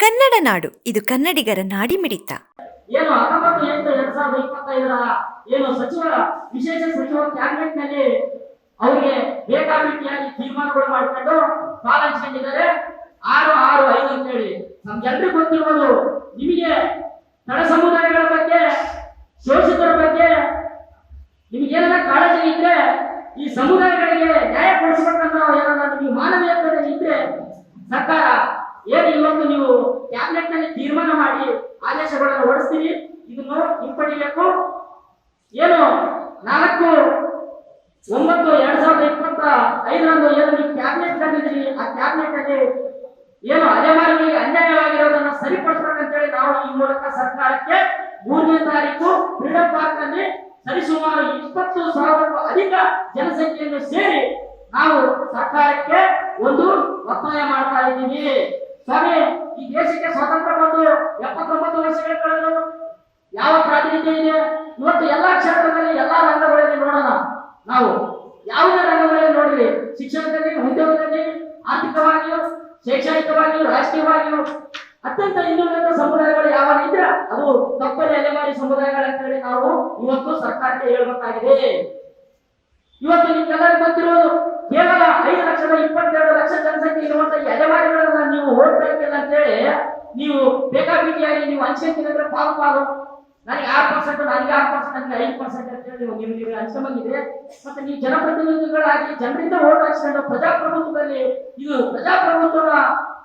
ಕನ್ನಡ ನಾಡು, ಇದು ಕನ್ನಡಿಗರ ನಾಡಿಮಿಡಿತ. ಏನು ಹತ್ತೊಂಬತ್ತು, ಎಂಟು, ಎರಡ್ ಸಾವಿರದ ಇಪ್ಪತ್ತೈದರ ಏನು ಸಚಿವರ ವಿಶೇಷ ಸಚಿವ ಕ್ಯಾಬಿನೆಟ್ನಲ್ಲಿ ಅವರಿಗೆ ಬೇಕಾಬಿಟ್ಟಿಯಾಗಿ ತೀರ್ಮಾನಗಳು ಮಾಡಿಕೊಂಡು ಕಾಲ ಹಂಚ್ಕೊಂಡಿದ್ದಾರೆ ಆರು ಆರು, ಐದು ಅಂತ ಹೇಳಿ ನಮ್ಗೆಲ್ಲರಿಗೂ ಗೊತ್ತಿರೋದು ನಿಮಗೆ ತಡ ಸಮುದಾಯಗಳ ಬಗ್ಗೆ ಶೋಷಿತರ ಬಗ್ಗೆ ನಿಮ್ಗೆ ಏನಾರ ಕಾಳಜಿ ಇದ್ರೆ, ಈ ಸಮುದಾಯಗಳಿಗೆ ನ್ಯಾಯ ಕೊಡಿಸ್ಬೇಕಂತ ಏನಾರ ನಿಮಗೆ ಮಾನವೀಯತೆ ಇದ್ರೆ ಸರ್ಕಾರ ಏನು ಇವತ್ತು ನೀವು ಕ್ಯಾಬಿನೆಟ್ನಲ್ಲಿ ತೀರ್ಮಾನ ಮಾಡಿ ಆದೇಶಗಳನ್ನು ಹೊಡಿಸ್ತೀವಿ ಇದನ್ನು ಹಿಂಪಡಿಬೇಕು ಏನು, ನಾಲ್ಕು, ಒಂಬತ್ತು, ಎರಡ್ ಸಾವಿರದ ಇಪ್ಪತ್ತ ಐದರಂದು ಏನು ನೀವು ಕ್ಯಾಬಿನೆಟ್ ತಂದಿದ್ದೀರಿ? ಆ ಕ್ಯಾಬಿನೆಟ್ ಅಲ್ಲಿ ಏನು ಅಲೆಮಾರಿಗೆ ಅನ್ಯಾಯವಾಗಿರೋದನ್ನ ಸರಿಪಡಿಸ್ಬೇಕಂತೇಳಿ ನಾವು ಈ ಮೂಲಕ ಸರ್ಕಾರಕ್ಕೆ ಮೂರನೇ ತಾರೀಕು ಫ್ರೀಡಂ ಪಾರ್ಕ್ನಲ್ಲಿ ಸರಿಸುಮಾರು ಇಪ್ಪತ್ತು ಸಾವಿರಕ್ಕೂ ಅಧಿಕ ಜನಸಂಖ್ಯೆಯನ್ನು ಸೇರಿ ನಾವು ಸರ್ಕಾರಕ್ಕೆ ಒಂದು ಒತ್ತಾಯ ಮಾಡ್ತಾ ಇದ್ದೀವಿ ಸ್ವಾಮಿ ಈ ದೇಶಕ್ಕೆ ಸ್ವಾತಂತ್ರ್ಯ ಬಂದು ಕಳೆದು ಯಾವ ಪ್ರಾತಿನಿಧ್ಯ ಇದೆ? ಇವತ್ತು ಎಲ್ಲಾ ಕ್ಷೇತ್ರದಲ್ಲಿ ಎಲ್ಲಾ ರಂಗಗಳಲ್ಲಿ ನೋಡೋಣ. ನಾವು ಯಾವುದೇ ರಂಗಗಳಲ್ಲಿ ನೋಡಿರಿ, ಶಿಕ್ಷಣದಲ್ಲಿ, ಉದ್ಯೋಗದಲ್ಲಿ, ಆರ್ಥಿಕವಾಗಿಯೂ, ಶೈಕ್ಷಣಿಕವಾಗಿಯೂ ರಾಜಕೀಯವಾಗಿಯೂ ಅತ್ಯಂತ ಹಿಂದುಳಿದ ಸಮುದಾಯಗಳು ಯಾವ ಇದ್ರೆ ಅದು ತಪ್ಪದೆ ಅಲೆಮಾರಿ ಸಮುದಾಯಗಳಂತೇಳಿ ನಾವು ಇವತ್ತು ಸರ್ಕಾರಕ್ಕೆ ಹೇಳ್ಬೇಕಾಗಿದೆ. ಇವತ್ತು ನಿಮ್ಗೆಲ್ಲರಿಗೂ ಗೊತ್ತಿರೋದು ಕೇವಲ ಐದು ಲಕ್ಷದ ಇಪ್ಪತ್ತೆರಡು ಲಕ್ಷ ಜನಸಂಖ್ಯೆ ಇರುವಂತಹ ಎಲೆಮಾರಿಗಳನ್ನ ನೀವು ಓಟ್ ಅಂತ ಹೇಳಿ ನೀವು ಬೇಕಾಬಿಟ್ಟಿಯಾಗಿ ನೀವು ಹಂಚ್ಕೊಂತಿದ್ರೆ ಪಾಲು ಪಾಲು. ನನಗೆ ಆರು ಪರ್ಸೆಂಟ್ ನನಗೆ ಆರು ಪರ್ಸೆಂಟ್ ನನಗೆ ಐದು ಪರ್ಸೆಂಟ್ ಅಂತ ಹೇಳಿ ನೀವು ನೀವು ಹಂಚ್ಕೊಂಬಂದಿದೆ ಮತ್ತೆ ನೀವು ಜನಪ್ರತಿನಿಧಿಗಳಾಗಿ ಜನರಿಂದ ಓಟ್ ಹಾಕ್ಸ್ಕೊಂಡು ಪ್ರಜಾಪ್ರಭುತ್ವದಲ್ಲಿ ಇದು ಪ್ರಜಾಪ್ರಭುತ್ವ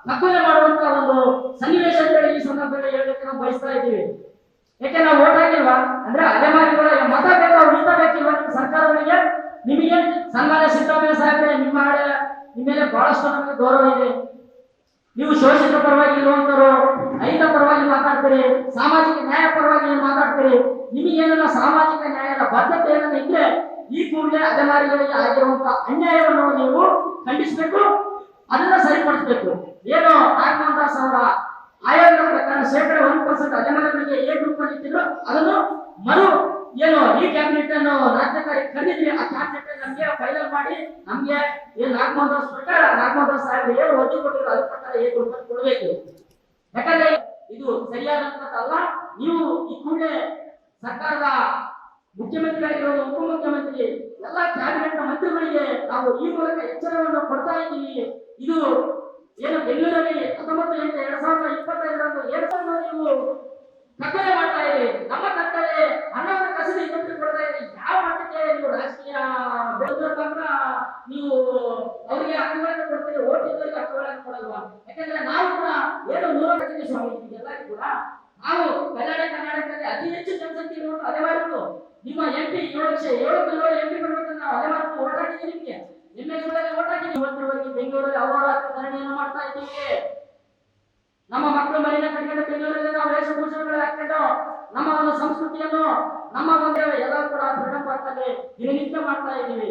ನಕಲೆ ಮಾಡುವಂತ ಒಂದು ಸನ್ನಿವೇಶ ಅಂತೇಳಿ ಈ ಸಂದರ್ಭದಲ್ಲಿ ಹೇಳಬೇಕು ನಾವು ಬಯಸ್ತಾ ಇದ್ದೀವಿ. ಯಾಕೆ ನಾವು ಓಟ್ ಹಾಕಿಲ್ವಾ? ಅಂದ್ರೆ ಅಲೆಮಾರಿಗಳ ಮತ ಬೇಕಾ ಉಳಿತ ಬೇಕಿಲ್ವಾ ನಿಮ್ಮ ಸರ್ಕಾರಗಳಿಗೆ? ನಿಮಗೆ ಸಂಘದ ಸಿದ್ದರಾಮಯ್ಯ ಸಾಹೇಬ್ರೆ, ನಿಮ್ಮ ನಿಮ್ಮ ಮೇಲೆ ಬಹಳಷ್ಟು ನಮಗೆ ಗೌರವ ನೀವು ಶೋಷಿತ ಪರವಾಗಿ ಇರುವಂತವರು ರೈತ ಪರವಾಗಿ ಮಾತಾಡ್ತೀರಿ, ಸಾಮಾಜಿಕ ನ್ಯಾಯ ಪರವಾಗಿ ನೀವು ಮಾತಾಡ್ತೀರಿ ನಿಮಗೇನೆಲ್ಲ ಸಾಮಾಜಿಕ ನ್ಯಾಯದ ಬದ್ಧತೆ ಏನನ್ನ ಇದ್ರೆ ಈ ಕೂಡಲೇ ಅಧಿಕಾರಿಗಳಿಗೆ ಆಗಿರುವಂತ ಅನ್ಯಾಯವನ್ನು ನೀವು ಖಂಡಿಸಬೇಕು, ಅದನ್ನ ಸರಿಪಡಿಸಬೇಕು. ಏನು ನಾಗಮೋಹನ್ ಸಾವಿರ ಆಯೋಗದ ಪ್ರಕಾರ ಶೇಕಡ ಒಂದು ಪರ್ಸೆಂಟ್ ಅಧಿಕಾರಿಗಳಿಗೆ ಏನು ರೂಪ ಅದನ್ನು ಮರು ಏನು ಈ ಕ್ಯಾಬಿನೆಟ್ ಅನ್ನು ತಾರೀಕು ಕರೆದಿದ್ವಿ ಆ ಕ್ಯಾಬಿನೆಟ್ ನಮ್ಗೆ ಫೈನಲ್ ಮಾಡಿ, ನಮಗೆ ಏನ್ ನಾಗಮೋಹನ್ ದಾಸ್ ಪ್ರಕಾರ ನಾಗಮೋಹನ್ ದಾಸ್ ಸಾಹೇಬ್ ಏನು ವರದಿ ಕೊಟ್ಟಿದ್ರು, ಅದ್ರ ಪ್ರಕಾರ ಏನು ಅನ್ನು ಕೊಡಬೇಕು? ಯಾಕಂದ್ರೆ ಇದು ಸರಿಯಾದಂತದ್ದಲ್ಲ ನೀವು ಈ ಕೂಡಲೇ ಸರ್ಕಾರದ ಮುಖ್ಯಮಂತ್ರಿಯಾಗಿರೋದು, ಉಪಮುಖ್ಯಮಂತ್ರಿ, ಎಲ್ಲ ಕ್ಯಾಬಿನೆಟ್ ಮಂತ್ರಿಗಳಿಗೆ ನಾವು ಈ ಮೂಲಕ ಎಚ್ಚರವನ್ನು ಕೊಡ್ತಾ ಇದ್ದೀವಿ. ಇದು ಏನು ಬೆಂಗಳೂರಲ್ಲಿ ಹತ್ತೊಂಬತ್ತು ಎಂಟು ಎರಡ್ ಸಾವಿರದ ಇಪ್ಪತ್ತೈದರಂದು ಏನು ನೀವು ಅವರಿಗೆ ಹಕ್ಕುಗಳನ್ನು ಕೊಡ್ತೀರಿ ಓಟ್ ಇದ್ದವರಿಗೆ ಹಕ್ಕುಗಳನ್ನು ಕೊಡಲ್ವಾ? ಯಾಕಂದ್ರೆ ನಾವು ಕೂಡ ಏನು ನೂರ ಕಟ್ಟಿದ್ದೀವಿ ಸ್ವಾಮಿ ಎಲ್ಲರಿಗೂ ಕೂಡ ನಾವು ಕನ್ನಡ, ಕರ್ನಾಟಕದಲ್ಲಿ ಅತಿ ಹೆಚ್ಚು ಜನಸಂಖ್ಯೆ ಇರುವಂತ ಅಲೆಮಾರಿಗಳು ನಿಮ್ಮ ಎಂ ಪಿ ಏಳು ಲಕ್ಷ, ಏಳು ಏಳು ಎಂ ಪಿ ಬರ್ಬೇಕಂತ ನಾವು ಅದೇ ಓಟ್ ಹಾಕಿದ್ದೀವಿ ನಿಮಗೆ. ಎಂ ಎಸ್ ಓಟ್ ಹಾಕಿದ್ದೀವಿ ಬೆಂಗಳೂರಲ್ಲಿ ಅವರ ಧರಣಿಯನ್ನು ಮಾಡ್ತಾ ಇದ್ದೀವಿ. ನಮ್ಮ ಮಕ್ಕಳು ಮರಿನ ಕಟ್ಕೊಂಡು ಬೆಂಗಳೂರಲ್ಲಿ ನಾವು ವೇಷಭೂಷಣಗಳು ಹಾಕೊಂಡು ನಮ್ಮ ಒಂದು ಸಂಸ್ಕೃತಿಯನ್ನು, ನಮ್ಮ ಒಂದು ಎಲ್ಲ ಕೂಡ ಪಾರ್ಕ್ ಅಲ್ಲಿ ದಿನನಿತ್ಯ ಮಾಡ್ತಾ ಇದ್ದೀವಿ.